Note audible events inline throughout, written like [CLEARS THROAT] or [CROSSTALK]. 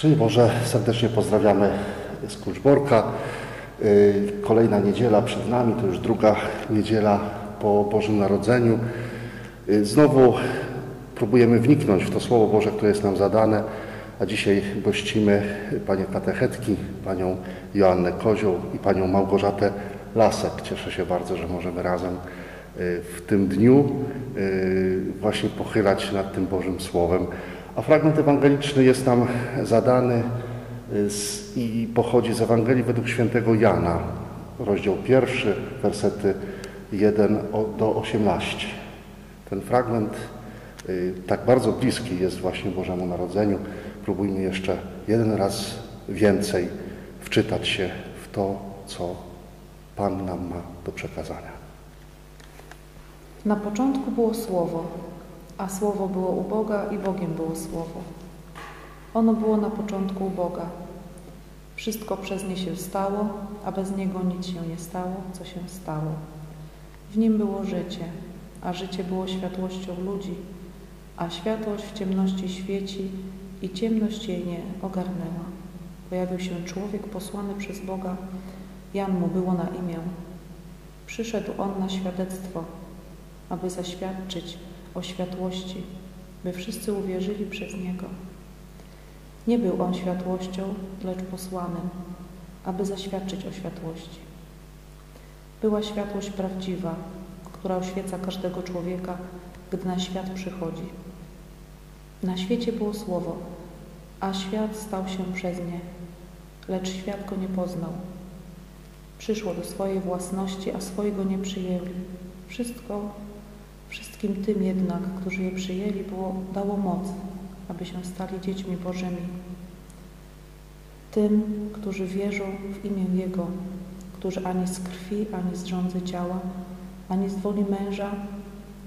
Szczęść Boże, serdecznie pozdrawiamy z Kluczborka. Y, kolejna niedziela przed nami, to już druga niedziela po Bożym Narodzeniu. Y, znowu próbujemy wniknąć w to Słowo Boże, które jest nam zadane, a dzisiaj gościmy Panie Katechetki, Panią Joannę Kozioł i Panią Małgorzatę Lasek. Cieszę się bardzo, że możemy razem y, w tym dniu właśnie pochylać nad tym Bożym Słowem. A fragment ewangeliczny jest nam zadany z, i pochodzi z Ewangelii według świętego Jana, rozdział pierwszy, wersety 1 do 18. Ten fragment y, tak bardzo bliski jest właśnie Bożemu Narodzeniu. Próbujmy jeszcze jeden raz więcej wczytać się w to, co Pan nam ma do przekazania. Na początku było Słowo, a Słowo było u Boga i Bogiem było Słowo. Ono było na początku u Boga. Wszystko przez nie się stało, a bez Niego nic się nie stało, co się stało. W Nim było życie, a życie było światłością ludzi, a światłość w ciemności świeci i ciemność jej nie ogarnęła. Pojawił się człowiek posłany przez Boga, Jan mu było na imię. Przyszedł on na świadectwo, aby zaświadczyć o światłości, by wszyscy uwierzyli przez Niego. Nie był On światłością, lecz posłanym, aby zaświadczyć o światłości. Była światłość prawdziwa, która oświeca każdego człowieka, gdy na świat przychodzi. Na świecie było Słowo, a świat stał się przez nie, lecz świat go nie poznał. Przyszło do swojej własności, a swojego nie przyjęli. Wszystko, wszystkim tym jednak, którzy je przyjęli, było, dało moc, aby się stali dziećmi Bożymi. Tym, którzy wierzą w imię Jego, którzy ani z krwi, ani z rządzy ciała, ani z woli męża,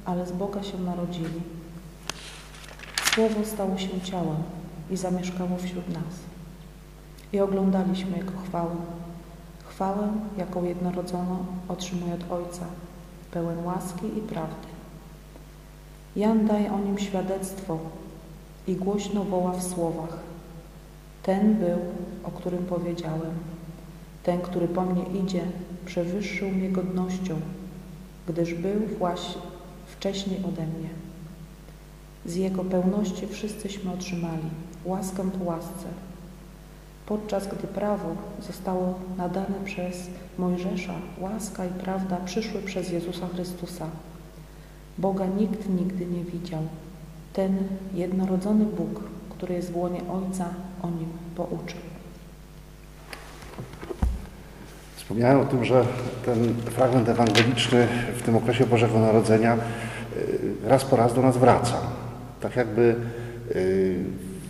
ale z Boga się narodzili. Słowo stało się ciałem i zamieszkało wśród nas. I oglądaliśmy Jego chwałę. Chwałę, jaką jednorodzono otrzymuje od Ojca, pełen łaski i prawdy. Jan daje o nim świadectwo i głośno woła w słowach. Ten był, o którym powiedziałem. Ten, który po mnie idzie, przewyższył mnie godnością, gdyż był właśnie wcześniej ode mnie. Z Jego pełności wszyscyśmy otrzymali łaskę po łasce, podczas gdy prawo zostało nadane przez Mojżesza, łaska i prawda przyszły przez Jezusa Chrystusa. Boga nikt nigdy nie widział. Ten jednorodzony Bóg, który jest w łonie Ojca, o nim pouczył. Wspomniałem o tym, że ten fragment ewangeliczny w tym okresie Bożego Narodzenia y, raz po raz do nas wraca. Tak jakby y,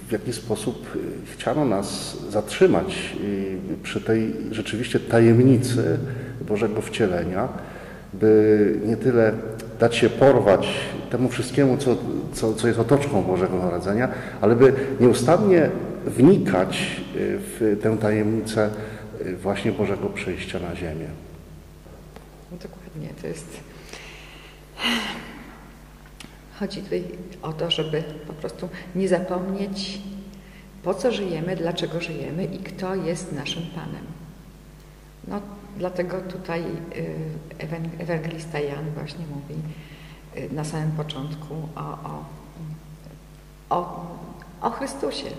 w jakiś sposób chciano nas zatrzymać y, przy tej rzeczywiście tajemnicy Bożego wcielenia, by nie tyle dać się porwać temu wszystkiemu, co, co, co jest otoczką Bożego Narodzenia, ale by nieustannie wnikać y, w tę tajemnicę y, właśnie Bożego przyjścia na ziemię. No dokładnie, to jest... Chodzi tutaj o to, żeby po prostu nie zapomnieć, po co żyjemy, dlaczego żyjemy i kto jest naszym Panem. No, dlatego tutaj y, ewangelista Jan właśnie mówi y, na samym początku o, o, o, o Chrystusie,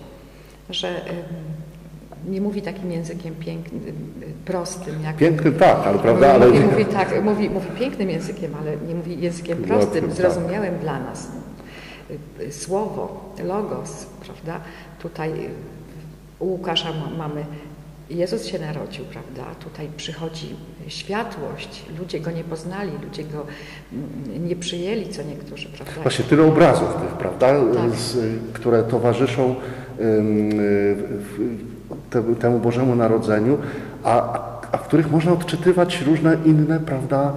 że y, nie mówi takim językiem pięknym, prostym. Jak pięknym tak, ale prawda? Ale... Mówi, mówi, tak, mówi, mówi pięknym językiem, ale nie mówi językiem prostym, tak. zrozumiałym dla nas. Słowo, logos, prawda? Tutaj u Łukasza mamy Jezus się narodził, prawda? Tutaj przychodzi światłość, ludzie go nie poznali, ludzie go mm, nie przyjęli, co niektórzy, prawda? Właśnie tyle obrazów tych, prawda? Tak. Z, które towarzyszą temu Bożemu Narodzeniu, a, a w których można odczytywać różne inne, prawda,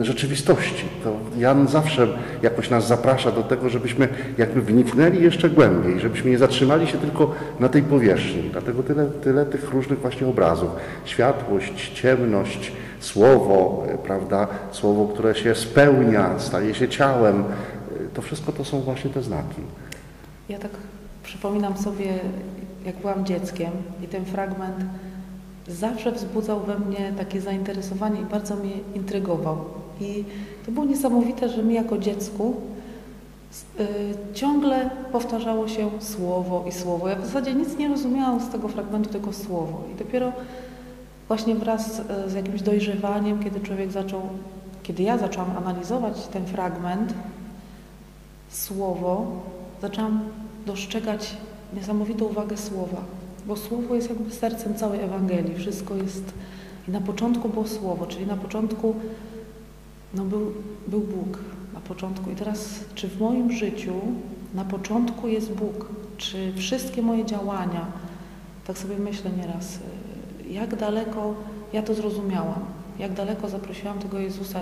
rzeczywistości. To Jan zawsze jakoś nas zaprasza do tego, żebyśmy jakby wniknęli jeszcze głębiej, żebyśmy nie zatrzymali się tylko na tej powierzchni. Dlatego tyle, tyle tych różnych właśnie obrazów. Światłość, ciemność, słowo, e, prawda, słowo, które się spełnia, staje się ciałem. E, to wszystko to są właśnie te znaki. Ja tak przypominam sobie jak byłam dzieckiem i ten fragment zawsze wzbudzał we mnie takie zainteresowanie i bardzo mnie intrygował. I to było niesamowite, że mi jako dziecku y, ciągle powtarzało się słowo i słowo. Ja w zasadzie nic nie rozumiałam z tego fragmentu, tylko słowo. I dopiero właśnie wraz z, z jakimś dojrzewaniem, kiedy człowiek zaczął, kiedy ja zaczęłam analizować ten fragment, słowo, zaczęłam dostrzegać niesamowitą uwagę słowa, bo słowo jest jakby sercem całej Ewangelii. Wszystko jest. I na początku było słowo, czyli na początku no był, był Bóg. Na początku. I teraz, czy w moim życiu na początku jest Bóg? Czy wszystkie moje działania, tak sobie myślę nieraz, jak daleko ja to zrozumiałam, jak daleko zaprosiłam tego Jezusa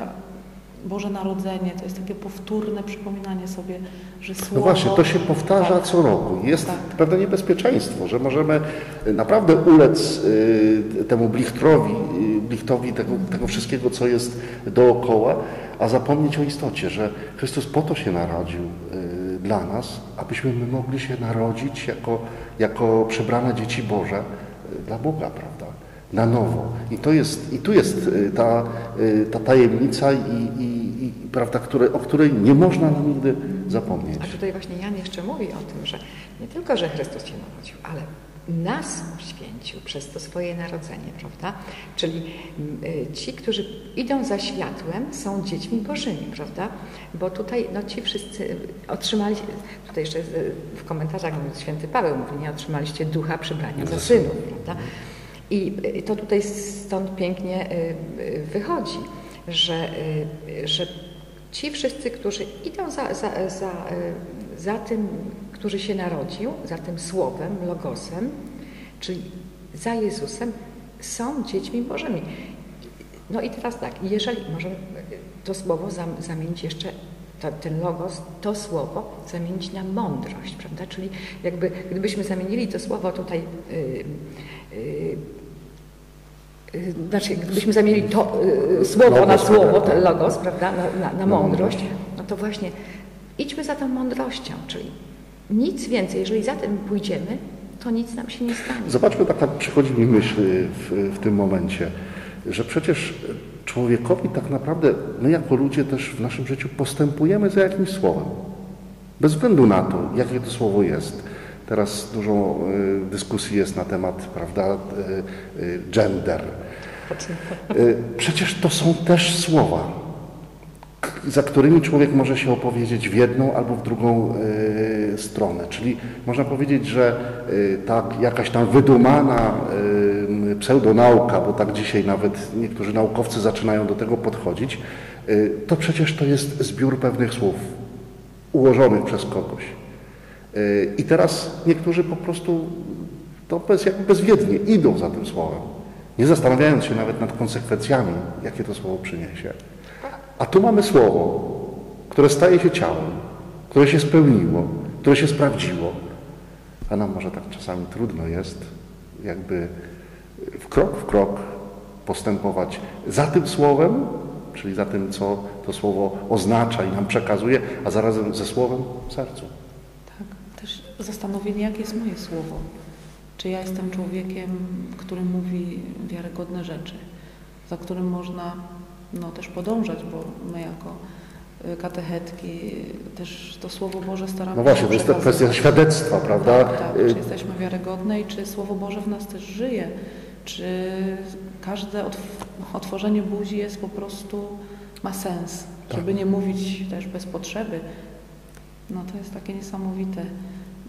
Boże Narodzenie, to jest takie powtórne przypominanie sobie, że słowo... No właśnie, to się powtarza tak, co roku. Jest tak. pewne niebezpieczeństwo, że możemy naprawdę ulec y, temu blichtrowi, y, blichtowi tego, tego wszystkiego, co jest dookoła, a zapomnieć o istocie, że Chrystus po to się narodził y, dla nas, abyśmy my mogli się narodzić jako, jako przebrane dzieci Boże y, dla Boga, prawda? Na nowo. I, to jest, i tu jest y, ta, y, ta tajemnica, i, i, i, prawda, które, o której nie można nam nigdy zapomnieć. A tutaj właśnie Jan jeszcze mówi o tym, że nie tylko, że Chrystus się narodził, ale nas uświęcił przez to swoje narodzenie, prawda? Czyli y, ci, którzy idą za światłem, są dziećmi Bożymi, prawda? Bo tutaj no, ci wszyscy otrzymali, tutaj jeszcze w komentarzach święty Paweł mówi, nie otrzymaliście ducha przybrania za synów, prawda? I to tutaj stąd pięknie wychodzi, że, że ci wszyscy, którzy idą za, za, za, za tym, który się narodził, za tym słowem, logosem, czyli za Jezusem, są dziećmi Bożymi. No i teraz tak, jeżeli możemy to słowo zamienić jeszcze, ten logos, to słowo zamienić na mądrość, prawda? Czyli jakby gdybyśmy zamienili to słowo tutaj yy, znaczy, gdybyśmy zamienili to y, słowo logos, na słowo, ten logos, prawda, na, na, na mądrość, no to właśnie idźmy za tą mądrością, czyli nic więcej, jeżeli za tym pójdziemy, to nic nam się nie stanie. Zobaczmy, taka przychodzi mi myśl w, w tym momencie, że przecież człowiekowi tak naprawdę, my jako ludzie też w naszym życiu postępujemy za jakimś słowem. Bez względu na to, jakie to słowo jest. Teraz dużo y, dyskusji jest na temat, prawda, y, y, gender. Przecież to są też słowa, za którymi człowiek może się opowiedzieć w jedną albo w drugą stronę. Czyli można powiedzieć, że ta jakaś tam wydumana pseudonauka, bo tak dzisiaj nawet niektórzy naukowcy zaczynają do tego podchodzić, to przecież to jest zbiór pewnych słów ułożonych przez kogoś. I teraz niektórzy po prostu to bez, jakby bezwiednie idą za tym słowem, nie zastanawiając się nawet nad konsekwencjami, jakie to słowo przyniesie. A tu mamy słowo, które staje się ciałem, które się spełniło, które się sprawdziło. A nam może tak czasami trudno jest jakby w krok w krok postępować za tym słowem, czyli za tym, co to słowo oznacza i nam przekazuje, a zarazem ze słowem w sercu zastanowienie, jakie jest moje słowo. Czy ja jestem człowiekiem, który mówi wiarygodne rzeczy, za którym można no, też podążać, bo my jako y, katechetki też to Słowo Boże staramy się No właśnie, to jest to kwestia świadectwa, prawda? Tak, tak, czy jesteśmy wiarygodne i czy Słowo Boże w nas też żyje, czy każde otworzenie buzi jest po prostu, ma sens, tak. żeby nie mówić też bez potrzeby. No to jest takie niesamowite.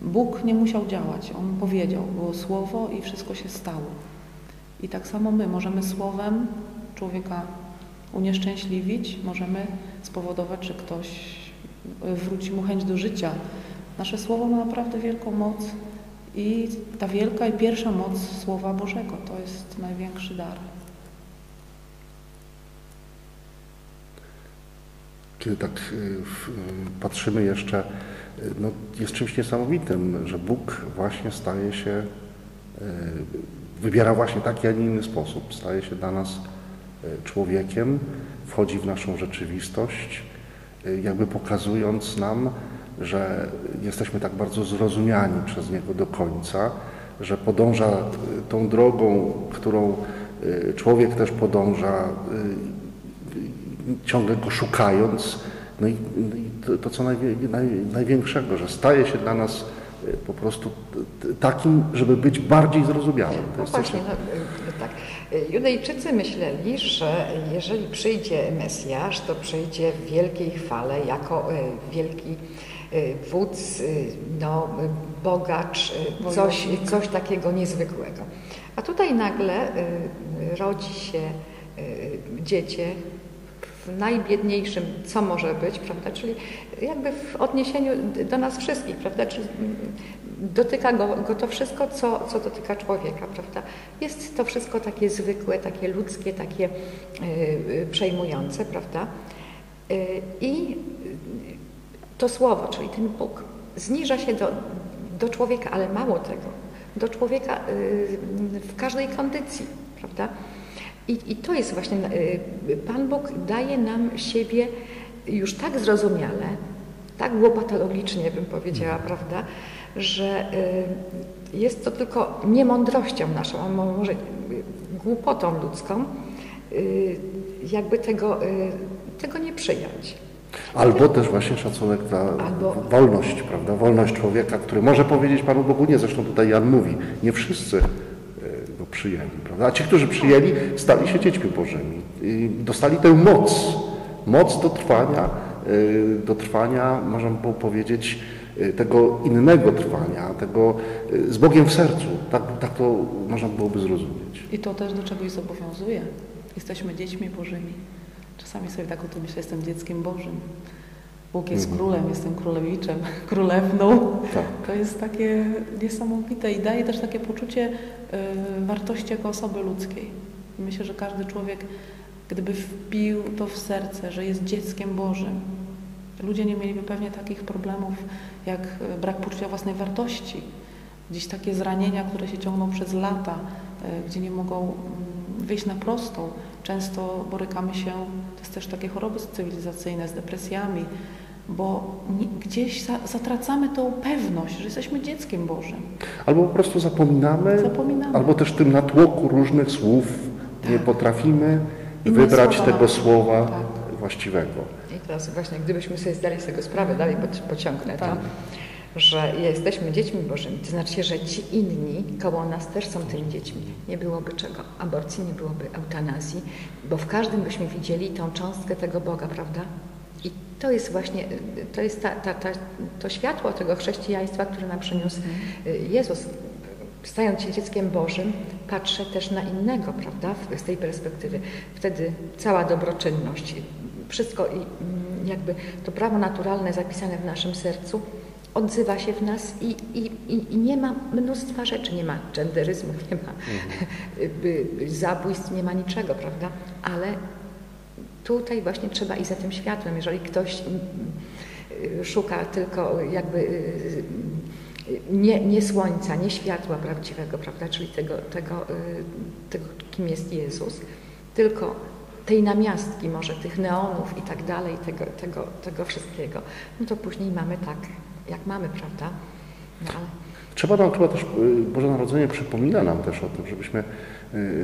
Bóg nie musiał działać, On powiedział, było słowo i wszystko się stało. I tak samo my możemy słowem człowieka unieszczęśliwić, możemy spowodować, że ktoś wróci mu chęć do życia. Nasze słowo ma naprawdę wielką moc i ta wielka i pierwsza moc Słowa Bożego to jest największy dar. Kiedy tak y, patrzymy jeszcze no, jest czymś niesamowitym, że Bóg właśnie staje się, e, wybiera właśnie taki, a nie inny sposób. Staje się dla nas e, człowiekiem, wchodzi w naszą rzeczywistość, e, jakby pokazując nam, że jesteśmy tak bardzo zrozumiani przez Niego do końca, że podąża tą drogą, którą człowiek też podąża, ciągle go szukając. No i, no i to, to, co najwie, naj, największego, że staje się dla nas po prostu takim, żeby być bardziej zrozumiałym. To no właśnie, no, tak. Judejczycy myśleli, że jeżeli przyjdzie Mesjasz, to przyjdzie w wielkiej chwale jako wielki Y, wódz, no, bogacz, coś, coś takiego niezwykłego. A tutaj nagle rodzi się dziecię w najbiedniejszym, co może być, prawda? Czyli jakby w odniesieniu do nas wszystkich, prawda? Czyli dotyka go, go to wszystko, co, co dotyka człowieka, prawda? Jest to wszystko takie zwykłe, takie ludzkie, takie przejmujące, prawda? I to słowo, czyli ten Bóg, zniża się do, do człowieka, ale mało tego, do człowieka y, w każdej kondycji, prawda? I, I, to jest właśnie, y, Pan Bóg daje nam siebie już tak zrozumiale, tak łopatologicznie bym powiedziała, mhm. prawda, że y, jest to tylko niemądrością naszą, a może głupotą ludzką, jakby tego, tego nie przyjąć. Albo też właśnie szacunek za Albo... wolność, prawda? Wolność człowieka, który może powiedzieć Panu Bogu nie. Zresztą tutaj Jan mówi, nie wszyscy przyjęli, prawda? A ci, którzy przyjęli, stali się dziećmi Bożymi. I dostali tę moc, moc do trwania, e, do trwania, można by powiedzieć, e, tego innego trwania, tego z Bogiem w sercu. Tak, tak to można byłoby zrozumieć. I to też do czegoś zobowiązuje. Jesteśmy dziećmi Bożymi. Czasami sobie tak o tym myślę, jestem dzieckiem Bożym. Bóg jest mhm. królem, jestem królewiczem, [LAUGHS] królewną. Tak. To jest takie niesamowite i daje też takie poczucie y, wartości jako osoby ludzkiej. Myślę, że każdy człowiek, gdyby wpił to w serce, że jest dzieckiem Bożym, ludzie nie mieliby pewnie takich problemów jak y, brak poczucia własnej wartości, gdzieś takie zranienia, które się ciągną przez lata, y, gdzie nie mogą mm, wyjść na prostą. Często borykamy się, to jest też takie choroby cywilizacyjne z depresjami, bo gdzieś zatracamy tą pewność, że jesteśmy dzieckiem Bożym. Albo po prostu zapominamy, zapominamy. albo też w tym natłoku różnych słów tak. nie potrafimy Inne wybrać słowa tego słowa tak. właściwego. I teraz właśnie, gdybyśmy sobie zdali z tego sprawę, dalej pociągnę tak. to, że jesteśmy dziećmi Bożymi, to znaczy, że ci inni koło nas też są tymi dziećmi. Nie byłoby czego? Aborcji, nie byłoby eutanazji, bo w każdym byśmy widzieli tą cząstkę tego Boga, prawda? I to jest właśnie, to jest ta, ta, ta, to światło tego chrześcijaństwa, które nam przyniósł mhm. Jezus. Stając się dzieckiem Bożym, patrzę też na innego, prawda, z tej perspektywy. Wtedy cała dobroczynność, wszystko i mm, jakby to prawo naturalne zapisane w naszym sercu odzywa się w nas i, i, i, nie ma mnóstwa rzeczy, nie ma genderyzmu, nie ma mhm. [LAUGHS] zabójstw, nie ma niczego, prawda? Ale tutaj właśnie trzeba iść za tym światłem. Jeżeli ktoś szuka tylko jakby y, nie, nie słońca, nie światła prawdziwego, prawda? Czyli tego, tego, y, tego, kim jest Jezus, tylko tej namiastki, może tych neonów i tak dalej, tego, tego, tego wszystkiego, no to później mamy tak jak mamy, prawda? No, ale... Trzeba nam chyba też, y, Boże Narodzenie przypomina nam też o tym, żebyśmy y,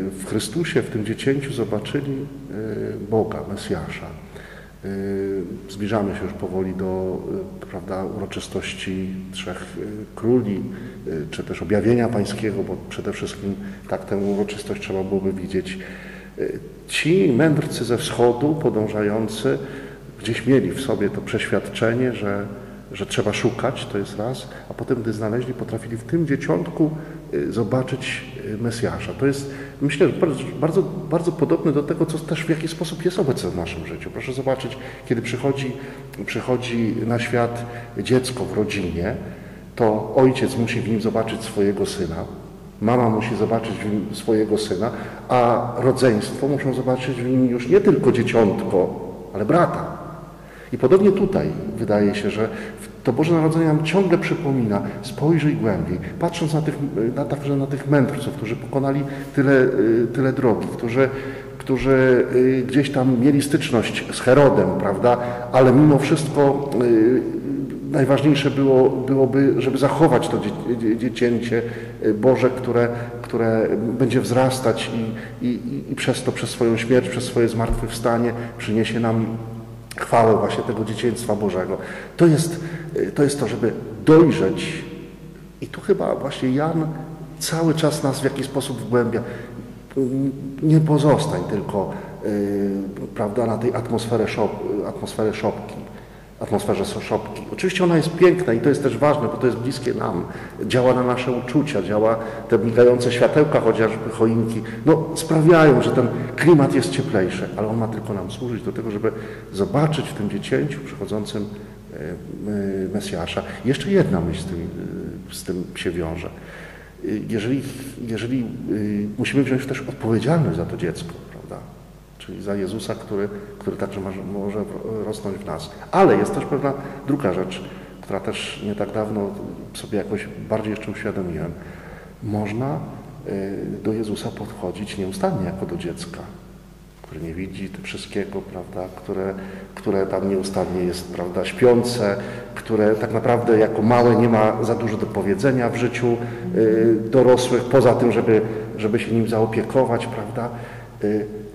w Chrystusie, w tym dziecięciu zobaczyli y, Boga, Mesjasza. Zbliżamy się już powoli do prawda, uroczystości Trzech Króli, czy też objawienia Pańskiego, bo przede wszystkim tak tę uroczystość trzeba byłoby widzieć. Ci mędrcy ze wschodu, podążający, gdzieś mieli w sobie to przeświadczenie, że że trzeba szukać, to jest raz, a potem, gdy znaleźli, potrafili w tym dzieciątku y, zobaczyć y, Mesjasza. To jest, myślę, bardzo, bardzo, podobne do tego, co też w jaki sposób jest obecne w naszym życiu. Proszę zobaczyć, kiedy przychodzi, przychodzi na świat dziecko w rodzinie, to ojciec musi w nim zobaczyć swojego syna, mama musi zobaczyć w nim swojego syna, a rodzeństwo muszą zobaczyć w nim już nie tylko dzieciątko, ale brata. I podobnie tutaj wydaje się, że to Boże Narodzenie nam ciągle przypomina, spojrzyj głębiej, patrząc na tych, na, także na tych mędrców, którzy pokonali tyle, y, tyle drogi, którzy, którzy y, gdzieś tam mieli styczność z Herodem, prawda, ale mimo wszystko y, najważniejsze było, byłoby, żeby zachować to dzie- dziecięcie Boże, które, które będzie wzrastać i, i, i przez to, przez swoją śmierć, przez swoje zmartwychwstanie przyniesie nam chwałę właśnie tego dzieciństwa Bożego. To jest, y, to jest to, żeby dojrzeć i tu chyba właśnie Jan cały czas nas w jakiś sposób wgłębia. Nie pozostań tylko yy, prawda, na tej atmosferze, szop, atmosferze szopki, atmosferze szopki. Oczywiście ona jest piękna i to jest też ważne, bo to jest bliskie nam. Działa na nasze uczucia, działa te migające światełka, chociażby choinki, no sprawiają, że ten klimat jest cieplejszy, ale on ma tylko nam służyć do tego, żeby zobaczyć w tym dziecięciu przychodzącym yy, yy, Mesjasza. Jeszcze jedna myśl z tym, yy, z tym się wiąże jeżeli, jeżeli musimy wziąć też odpowiedzialność za to dziecko? Czyli za Jezusa, który, który także może, rosnąć w nas. Ale jest też pewna druga rzecz, która też nie tak dawno sobie jakoś bardziej jeszcze uświadomiłem. Można y, do Jezusa podchodzić nieustannie jako do dziecka, które nie widzi wszystkiego, prawda, które, które tam nieustannie jest prawda, śpiące, które tak naprawdę jako małe nie ma za dużo do powiedzenia w życiu y, dorosłych, poza tym, żeby, żeby się nim zaopiekować, prawda.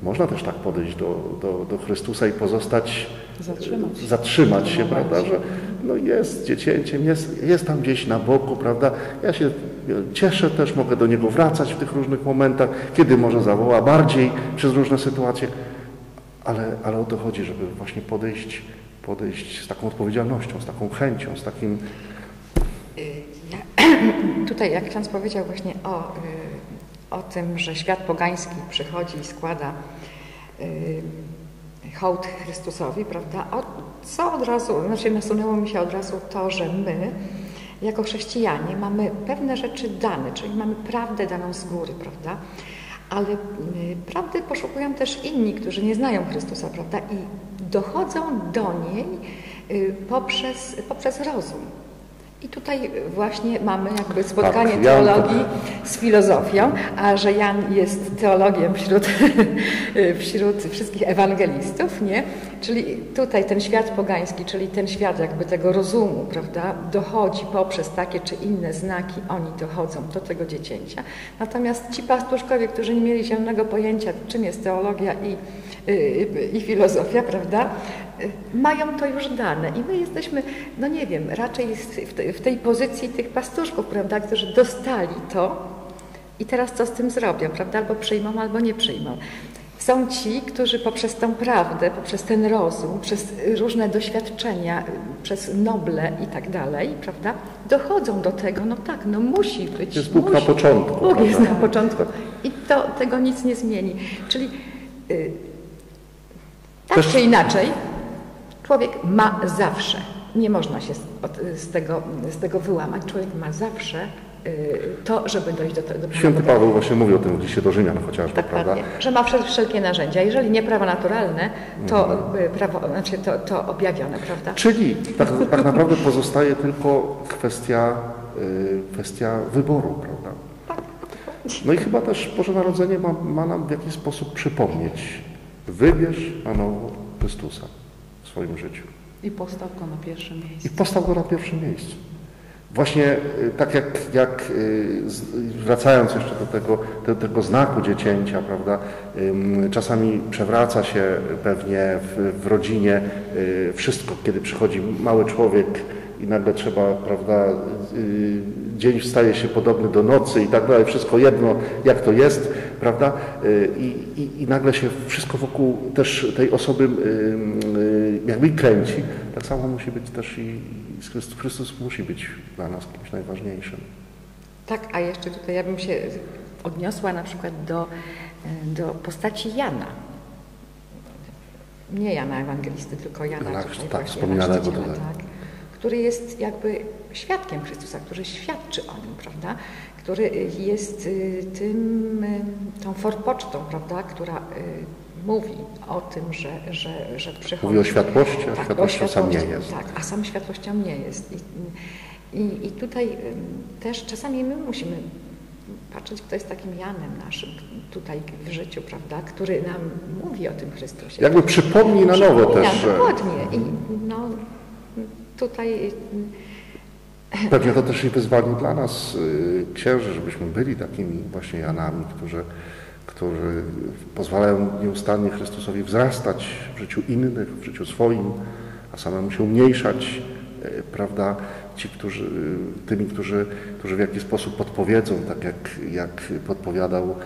Y, można też tak podejść do, do, do Chrystusa i pozostać, Zatrzymać. zatrzymać się, prawda, że no jest dziecięciem, jest, jest tam gdzieś na boku, prawda. Ja się cieszę też, mogę do Niego wracać w tych różnych momentach, kiedy może zawoła bardziej przez różne sytuacje, ale, ale o to chodzi, żeby właśnie podejść, podejść z taką odpowiedzialnością, z taką chęcią, z takim... Ja, [CLEARS THROAT] tutaj jak ksiądz powiedział właśnie o, o tym, że świat pogański przychodzi i składa hołd Chrystusowi, prawda? O, co od razu, znaczy nasunęło mi się od razu to, że my jako chrześcijanie mamy pewne rzeczy dane, czyli mamy prawdę daną z góry, prawda? Ale y, prawdy poszukują też inni, którzy nie znają Chrystusa, prawda? I dochodzą do niej y, poprzez, poprzez rozum. I tutaj właśnie mamy jakby spotkanie Tak, teologii z filozofią, a że Jan jest teologiem wśród, [LAUGHS] wśród wszystkich ewangelistów, nie? Czyli tutaj ten świat pogański, czyli ten świat jakby tego rozumu, prawda, dochodzi poprzez takie czy inne znaki, oni dochodzą do tego dziecięcia. Natomiast ci pastuszkowie, którzy nie mieli zielonego pojęcia, czym jest teologia i, y, i filozofia, prawda, y, mają to już dane. I my jesteśmy, no nie wiem, raczej w tej, pozycji tych pastuszków, prawda, którzy dostali to i teraz co z tym zrobią, prawda, albo przyjmą, albo nie przyjmą. Są ci, którzy poprzez tę prawdę, poprzez ten rozum, przez różne doświadczenia, przez noble i tak dalej, prawda, dochodzą do tego, no tak, no musi być. Jest Bóg musi. na początku, Bóg jest prawda? na początku i to, tego nic nie zmieni. Czyli y, tak Też- czy inaczej, człowiek ma zawsze, nie można się z, tego, z tego wyłamać, człowiek ma zawsze y, to, żeby dojść do tego. Do Święty. Paweł właśnie mówił o tym w liście do Rzymian chociażby, prawda? Dokładnie, że ma wszel- wszelkie narzędzia. Jeżeli nie prawo naturalne, to Mhm. y, prawo, znaczy to, to objawione, prawda? Czyli tak, [LAUGHS] tak naprawdę pozostaje tylko kwestia, y, kwestia wyboru, prawda? No i chyba też Boże Narodzenie ma, ma nam w jakiś sposób przypomnieć. Wybierz na nowo Chrystusa swoim życiu. I postaw go na pierwsze miejsce. I postaw go na pierwszym miejscu. Właśnie y, tak jak, jak y, wracając jeszcze do tego, do tego znaku dziecięcia, prawda, czasami przewraca się pewnie w, w rodzinie y, wszystko, kiedy przychodzi mały człowiek i nagle trzeba, prawda, dzień staje się podobny do nocy i tak dalej, wszystko jedno, jak to jest, prawda, y, i, i, i nagle się wszystko wokół też tej osoby y, y, jakby kręci, tak samo musi być też i Chrystus, Chrystus musi być dla nas kimś najważniejszym. Tak, a jeszcze tutaj ja bym się odniosła na przykład do, do postaci Jana. Nie Jana Ewangelisty, tylko Jana, tutaj tak, chrzciciela, tutaj. tak, który jest jakby świadkiem Chrystusa, który świadczy o nim, prawda? Który jest y, tym, y, tą forpocztą, prawda? która y, mówi o tym, że, że, że przychodzi. Mówi o światłości, a Tak, światłością sam nie jest. Tak, a sam światłością nie jest. I, i, i tutaj też czasami my musimy patrzeć, kto jest takim Janem naszym tutaj w życiu, prawda, który nam mówi o tym Chrystusie. Jakby przypomni na nowo Przypomina, też, Dokładnie. I no, tutaj Pewnie to też i wyzwanie dla nas, y, księży, żebyśmy byli takimi właśnie Janami, którzy, którzy pozwalają nieustannie Chrystusowi wzrastać w życiu innych, w życiu swoim, a samemu się umniejszać, y, prawda? Ci, którzy, y, tymi, którzy, którzy w jakiś sposób podpowiedzą, tak jak, jak podpowiadał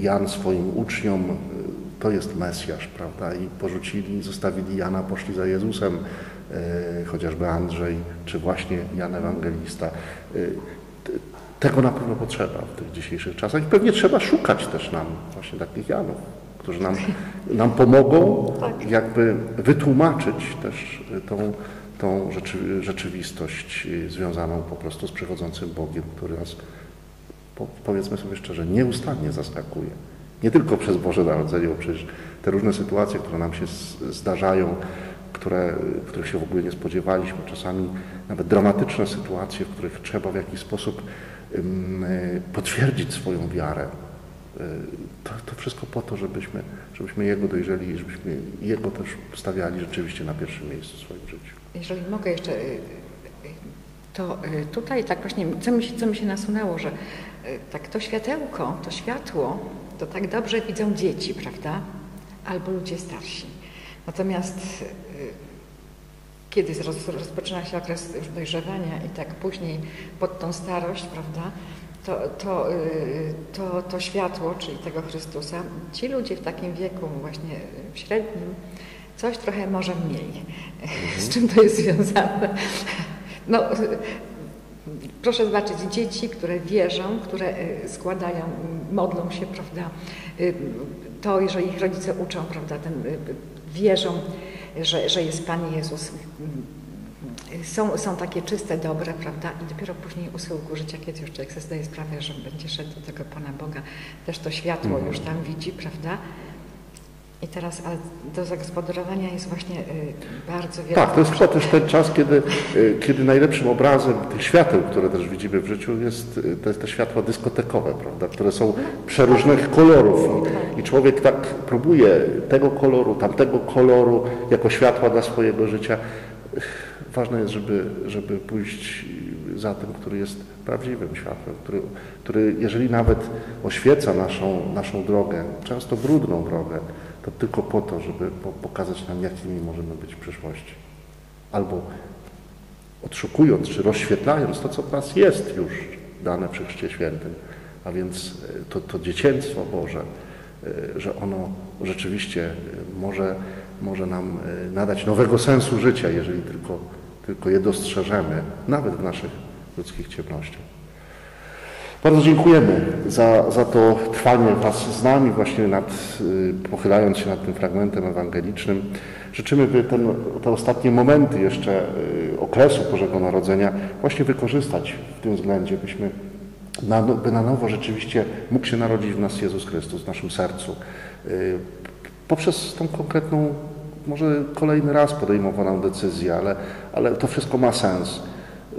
Jan swoim uczniom, to jest Mesjasz, prawda? I porzucili, zostawili Jana, poszli za Jezusem, chociażby Andrzej, czy właśnie Jan Ewangelista. T- Tego na pewno potrzeba w tych dzisiejszych czasach i pewnie trzeba szukać też nam właśnie takich Janów, którzy nam, nam pomogą jakby wytłumaczyć też y, tą, tą rzeczy, rzeczywistość związaną po prostu z przychodzącym Bogiem, który nas po, powiedzmy sobie szczerze, nieustannie zaskakuje. Nie tylko przez Boże Narodzenie, bo przecież te różne sytuacje, które nam się zdarzają, które, których się w ogóle nie spodziewaliśmy, czasami nawet dramatyczne sytuacje, w których trzeba w jakiś sposób y, potwierdzić swoją wiarę. Y, To, to wszystko po to, żebyśmy, żebyśmy Jego dojrzeli i żebyśmy Jego też stawiali rzeczywiście na pierwszym miejscu w swoim życiu. Jeżeli mogę jeszcze, y, to tutaj tak właśnie, co mi się, co mi się nasunęło, że tak to światełko, to światło, to tak dobrze widzą dzieci, prawda? Albo ludzie starsi. Natomiast y, kiedy roz, rozpoczyna się okres już dojrzewania i tak później pod tą starość, prawda? To, to, y, to, to światło, czyli tego Chrystusa, ci ludzie w takim wieku, właśnie średnim, coś trochę może mniej. Z czym to jest związane? No, proszę zobaczyć, dzieci, które wierzą, które y, składają, modlą się, prawda? To, jeżeli ich rodzice uczą, prawda, ten, wierzą, że, że jest Pan Jezus. Są, są takie czyste, dobre, prawda? I dopiero później u schyłku życia, kiedy już człowiek sobie zdaje sprawę, że będzie szedł do tego Pana Boga, też to światło już tam widzi, prawda? I teraz do zagospodarowania jest właśnie y, bardzo wiele. Tak, to jest też ten czas, kiedy, y, kiedy najlepszym obrazem tych świateł, które też widzimy w życiu, jest, y, to jest te światła dyskotekowe, prawda, które są przeróżnych kolorów i, i człowiek tak próbuje tego koloru, tamtego koloru jako światła dla swojego życia. Ważne jest, żeby, żeby pójść za tym, który jest prawdziwym światłem, który, który jeżeli nawet oświeca naszą, naszą drogę, często brudną drogę, to tylko po to, żeby po- pokazać nam, jakimi możemy być w przyszłości. Albo odszukując czy rozświetlając to, co w nas jest już dane przy Chrzcie Świętym, a więc e, to, to dziecięctwo Boże, e, że ono rzeczywiście e, może, może nam nadać nowego sensu życia, jeżeli tylko, tylko je dostrzeżemy, nawet w naszych ludzkich ciemnościach. Bardzo dziękujemy za, za to trwanie Was z nami, właśnie nad, y, pochylając się nad tym fragmentem ewangelicznym. Życzymy, by ten, te ostatnie momenty jeszcze y, okresu Bożego Narodzenia właśnie wykorzystać w tym względzie, byśmy na, no- by na nowo rzeczywiście mógł się narodzić w nas Jezus Chrystus, w naszym sercu. Y, Poprzez tą konkretną, może kolejny raz podejmowaną decyzję, ale, ale to wszystko ma sens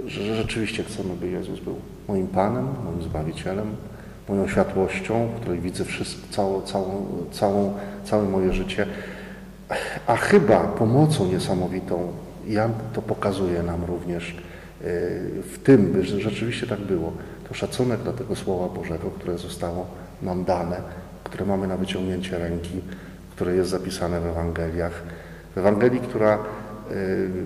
że rzeczywiście chcemy, by Jezus był moim Panem, moim Zbawicielem, moją światłością, w której widzę wszystko, całą, całą, całą, całe moje życie. A chyba pomocą niesamowitą Jan to pokazuje nam również y, w tym, by rzeczywiście tak było. To szacunek dla tego Słowa Bożego, które zostało nam dane, które mamy na wyciągnięcie ręki, które jest zapisane w Ewangeliach. W Ewangelii, która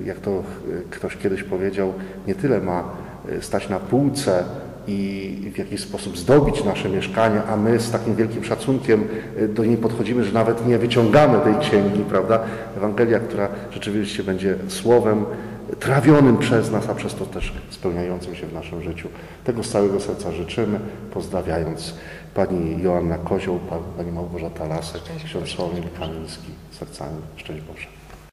jak to y, ktoś kiedyś powiedział, nie tyle ma y, stać na półce i w jakiś sposób zdobić nasze mieszkanie, a my z takim wielkim szacunkiem y, do niej podchodzimy, że nawet nie wyciągamy tej księgi, prawda? Ewangelia, która rzeczywiście będzie słowem trawionym przez nas, a przez to też spełniającym się w naszym życiu. Tego z całego serca życzymy, pozdrawiając Pani Joanna Kozioł, Pan- Pani Małgorzata Lasek, ksiądz Sławomir Kamiński, sercami. Szczęść Boże.